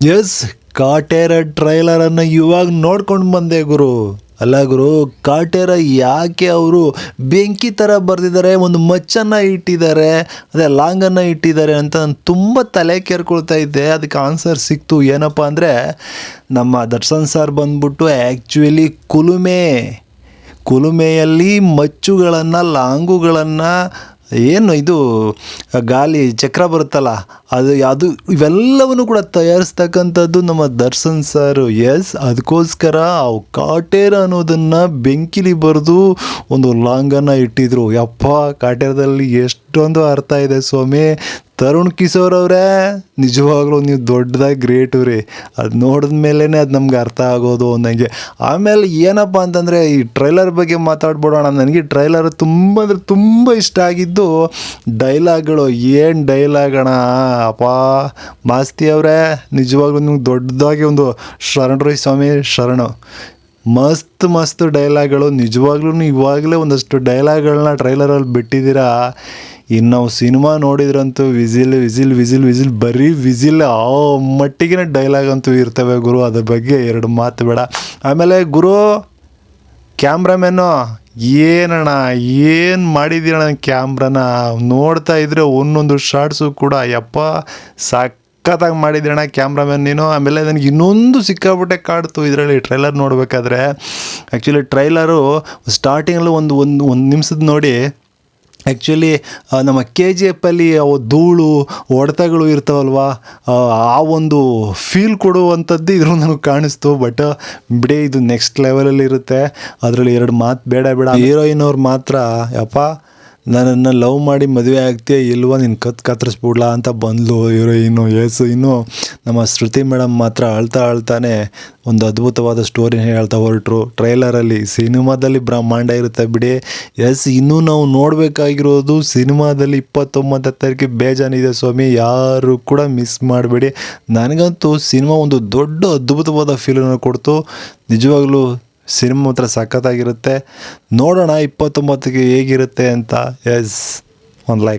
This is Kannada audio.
ಎಸ್, ಕಾಟೇರ ಟ್ರೈಲರನ್ನು ಇವಾಗ ನೋಡ್ಕೊಂಡು ಬಂದೆ ಗುರು. ಅಲ್ಲ ಗುರು, ಕಾಟೇರ ಯಾಕೆ ಅವರು ಬೆಂಕಿ ಥರ ಬರೆದಿದ್ದಾರೆ, ಒಂದು ಮಚ್ಚನ್ನು ಇಟ್ಟಿದ್ದಾರೆ, ಅದೇ ಲಾಂಗನ್ನು ಇಟ್ಟಿದ್ದಾರೆ ಅಂತ ನಾನು ತುಂಬ ತಲೆ ಕೇರ್ಕೊಳ್ತಾ ಇದ್ದೆ. ಅದಕ್ಕೆ ಆನ್ಸರ್ ಸಿಕ್ತು ಏನಪ್ಪ ಅಂದರೆ, ನಮ್ಮ ದರ್ಶನ್ ಸರ್ ಬಂದ್ಬಿಟ್ಟು ಆ್ಯಕ್ಚುಲಿ ಕುಲುಮೆ. ಕುಲುಮೆಯಲ್ಲಿ ಮಚ್ಚುಗಳನ್ನು, ಲಾಂಗುಗಳನ್ನು ಏನು ಇದು ಗಾಲಿ ಚಕ್ರ ಬರುತ್ತಲ್ಲ, ಅದು ಅದು ಇವೆಲ್ಲವನ್ನು ಕೂಡ ತಯಾರಿಸ್ತಕ್ಕಂಥದ್ದು ನಮ್ಮ ದರ್ಶನ್ ಸರ್. ಎಸ್ ಅದಕ್ಕೋಸ್ಕರ ಆ ಕಾಟೇರ ಅನ್ನೋದನ್ನು ಬೆಂಕಿಲಿ ಬರೆದು ಒಂದು ಲಾಂಗನ್ನು ಇಟ್ಟಿದ್ರು. ಯಪ್ಪ, ಕಾಟೇರದಲ್ಲಿ ಎಷ್ಟೊಂದು ಅರ್ಥ ಇದೆ ಸ್ವಾಮಿ. ತರುಣ್ ಕಿಶೋರ್ ಅವರೇ, ನಿಜವಾಗ್ಲೂ ನೀವು ದೊಡ್ಡದಾಗಿ ಗ್ರೇಟು ರೀ. ಅದು ನೋಡಿದ ಮೇಲೇ ಅದು ನಮ್ಗೆ ಅರ್ಥ ಆಗೋದು ಅಂದಂಗೆ ಆಮೇಲೆ ಏನಪ್ಪ ಅಂತಂದರೆ, ಈ ಟ್ರೈಲರ್ ಬಗ್ಗೆ ಮಾತಾಡ್ಬಿಡೋಣ. ನನಗೆ ಟ್ರೈಲರ್ ತುಂಬ ಅಂದರೆ ತುಂಬ ಇಷ್ಟ ಆಗಿದ್ದು ಡೈಲಾಗ್ಗಳು ಏನು ಡೈಲಾಗಣ ಅಪ್ಪ, ಮಾಸ್ತಿ ಅವರೇ, ನಿಜವಾಗ್ಲೂ ನಿಮ್ಗೆ ದೊಡ್ಡದಾಗಿ ಒಂದು ಶರಣರು ಸ್ವಾಮಿ, ಶರಣು. ಮಸ್ತ್ ಮಸ್ತ್ ಡೈಲಾಗ್ಗಳು ನಿಜವಾಗ್ಲೂ ಇವಾಗಲೇ ಒಂದಷ್ಟು ಡೈಲಾಗ್ಗಳನ್ನ ಟ್ರೈಲರಲ್ಲಿ ಬಿಟ್ಟಿದ್ದೀರಾ? ಇನ್ನು ನಾವು ಸಿನಿಮಾ ನೋಡಿದ್ರಂತೂ ವಿಜಿಲ್ ವಿಜಿಲ್ ವಿಜಿಲ್ ವಿಜಿಲ್ ಬರೀ ವಿಜಿಲ್ ಆ ಮಟ್ಟಿಗಿನ ಡೈಲಾಗ್ ಅಂತೂ ಇರ್ತವೆ ಗುರು. ಅದ್ರ ಬಗ್ಗೆ ಎರಡು ಮಾತು ಬೇಡ. ಆಮೇಲೆ ಗುರು ಕ್ಯಾಮ್ರಾಮ್ಯಾನು ಏನಣ್ಣ, ಏನು ಮಾಡಿದ್ದೀರಣ್ಣ ಕ್ಯಾಮ್ರಾನ ನೋಡ್ತಾ ಇದ್ರೆ ಒಂದೊಂದು ಶಾರ್ಟ್ಸು ಕೂಡ ಯಪ್ಪ ಸಖತ್ತಾಗಿ ಮಾಡಿದ್ದೀರಣ್ಣ ಕ್ಯಾಮ್ರಾಮ್ಯಾನ್ ನೀನು. ಆಮೇಲೆ ನನಗೆ ಇನ್ನೊಂದು ಸಿಕ್ಕಾಬಿಟ್ಟೆ ಕಾಡ್ತು ಇದರಲ್ಲಿ ಟ್ರೈಲರ್ ನೋಡಬೇಕಾದ್ರೆ. ಆ್ಯಕ್ಚುಲಿ ಟ್ರೈಲರು ಸ್ಟಾರ್ಟಿಂಗಲ್ಲೂ ಒಂದು ಒಂದು ಒಂದು ನಿಮಿಷದ ನೋಡಿ ಆ್ಯಕ್ಚುಲಿ ನಮ್ಮ ಕೆ ಜಿ ಎಫಲ್ಲಿ ಅವು ಧೂಳು ಒಡೆತಗಳು ಇರ್ತಾವಲ್ವ ಆ, ಒಂದು ಫೀಲ್ ಕೊಡುವಂಥದ್ದು ಇದ್ರು ನನಗೆ ಕಾಣಿಸ್ತು. ಬಟ್ ಬಿಡಿ ಇದು ನೆಕ್ಸ್ಟ್ ಲೆವೆಲಲ್ಲಿ ಇರುತ್ತೆ. ಅದರಲ್ಲಿ ಎರಡು ಮಾತು ಬೇಡ ಬೇಡ. ಹೀರೋಯಿನ್ ಅವ್ರು ಮಾತ್ರ ಯಪ್ಪ. ನನ್ನನ್ನು ಲವ್ ಮಾಡಿ ಮದುವೆ ಆಗ್ತೀಯ ಇಲ್ವೋ? ನಿನ್ನ ಕತ್ ಕತ್ತರಿಸ್ಬಿಡ್ಲಾ ಅಂತ ಬಂದ್ಲು ಹೀರೋಯಿನು ಏಸು ಇನ್ನು ನಮ್ಮ ಶ್ರುತಿ ಮೇಡಮ್ ಮಾತ್ರ ಅಳ್ತಾ ಅಳ್ತಾನೆ ಒಂದು ಅದ್ಭುತವಾದ ಸ್ಟೋರಿನ ಹೇಳ್ತಾ ಹೊರಟ್ರು. ಟ್ರೈಲರಲ್ಲಿ ಸಿನಿಮಾದಲ್ಲಿ ಬ್ರಹ್ಮಾಂಡ ಇರುತ್ತೆ ಬಿಡಿ. ಎಸ್ ಇನ್ನೂ ನಾವು ನೋಡಬೇಕಾಗಿರೋದು ಸಿನಿಮಾದಲ್ಲಿ ಇಪ್ಪತ್ತೊಂಬತ್ತು ತಾರೀಕು ಬೇಜಾನಿದೆ ಸ್ವಾಮಿ. ಯಾರು ಕೂಡ ಮಿಸ್ ಮಾಡಬೇಡಿ. ನನಗಂತೂ ಸಿನಿಮಾ ಒಂದು ದೊಡ್ಡ ಅದ್ಭುತವಾದ ಫೀಲನ್ನು ಕೊಡ್ತು. ನಿಜವಾಗ್ಲೂ ಸಿನಿಮಾ ಮಾತ್ರ ಸಖತ್ತಾಗಿರುತ್ತೆ. ನೋಡೋಣ ಇಪ್ಪತ್ತೊಂಬತ್ತಿಗೆ ಹೇಗಿರುತ್ತೆ ಅಂತ. ಎಸ್ ಒಂದು ಲೈಕ್